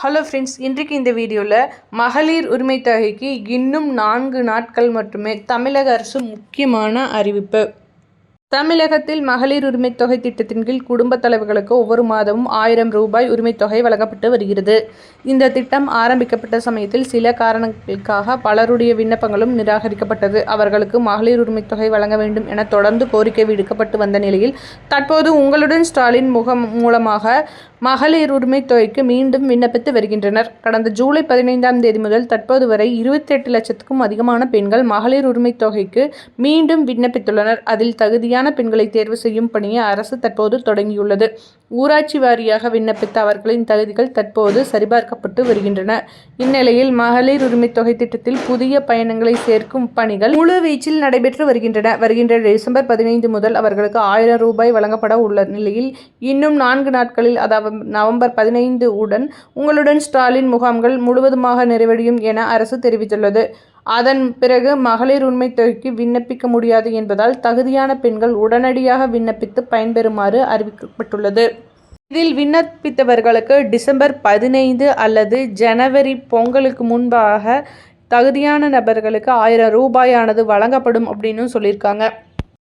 Hello friends இன்றைக்கு இந்த வீடியோவில் மகளிர் உரிமை தொகைக்கு இன்னும் நான்கு நாட்கள் மட்டுமே தமிழக அரசு முக்கியமான அறிவிப்பு. தமிழகத்தில் மகளிர் உரிமை தொகை திட்டத்தின் கீழ் குடும்பத் தலைவர்களுக்கு ஒவ்வொரு மாதமும் ஆயிரம் ரூபாய் உரிமைத்தொகை வழங்கப்பட்டு வருகிறது. இந்த திட்டம் ஆரம்பிக்கப்பட்ட சமயத்தில் சில காரணங்களுக்காக பலருடைய விண்ணப்பங்களும் நிராகரிக்கப்பட்டது. அவர்களுக்கு மகளிர் உரிமை தொகை வழங்க வேண்டும் என தொடர்ந்து கோரிக்கை விடுக்கப்பட்டு வந்த நிலையில் தற்போது உங்களுடன் ஸ்டாலின் முகம் மூலமாக மகளிர் உரிமை தொகைக்கு மீண்டும் விண்ணப்பித்து வருகின்றனர். கடந்த ஜூலை பதினைந்தாம் தேதி முதல் தற்போது வரை இருபத்தி எட்டு லட்சத்துக்கும் அதிகமான பெண்கள் மகளிர் உரிமை தொகைக்கு மீண்டும் விண்ணப்பித்துள்ளனர். அதில் தகுதியான பெண்களை தேர்வு செய்யும் பணியை அரசு தற்போது தொடங்கியுள்ளது. ஊராட்சி வாரியாக விண்ணப்பித்த அவர்களின் தகுதிகள் தற்போது சரிபார்க்கப்பட்டு வருகின்றன. இந்நிலையில் மகளிர் உரிமை தொகை திட்டத்தில் புதிய பயணங்களை சேர்க்கும் பணிகள் முழு வீச்சில் நடைபெற்று வருகின்றன. வருகின்ற டிசம்பர் பதினைந்து முதல் அவர்களுக்கு ஆயிரம் ரூபாய் வழங்கப்பட உள்ள நிலையில் இன்னும் நான்கு நாட்களில் அதாவது நவம்பர் பதினைந்து உடன் உங்களுடன் ஸ்டாலின் முகாம்கள் முழுவதுமாக நிறைவடையும் என அரசு தெரிவித்துள்ளது. அதன் பிறகு மகளிர் உண்மை தொகைக்கு விண்ணப்பிக்க முடியாது என்பதால் தகுதியான பெண்கள் உடனடியாக விண்ணப்பித்து பயன்பெறுமாறு அறிவிக்கப்பட்டுள்ளது. இதில் விண்ணப்பித்தவர்களுக்கு டிசம்பர் பதினைந்து அல்லது ஜனவரி பொங்கலுக்கு முன்பாக தகுதியான நபர்களுக்கு ஆயிரம் ரூபாயானது வழங்கப்படும் அப்படின்னு சொல்லியிருக்காங்க.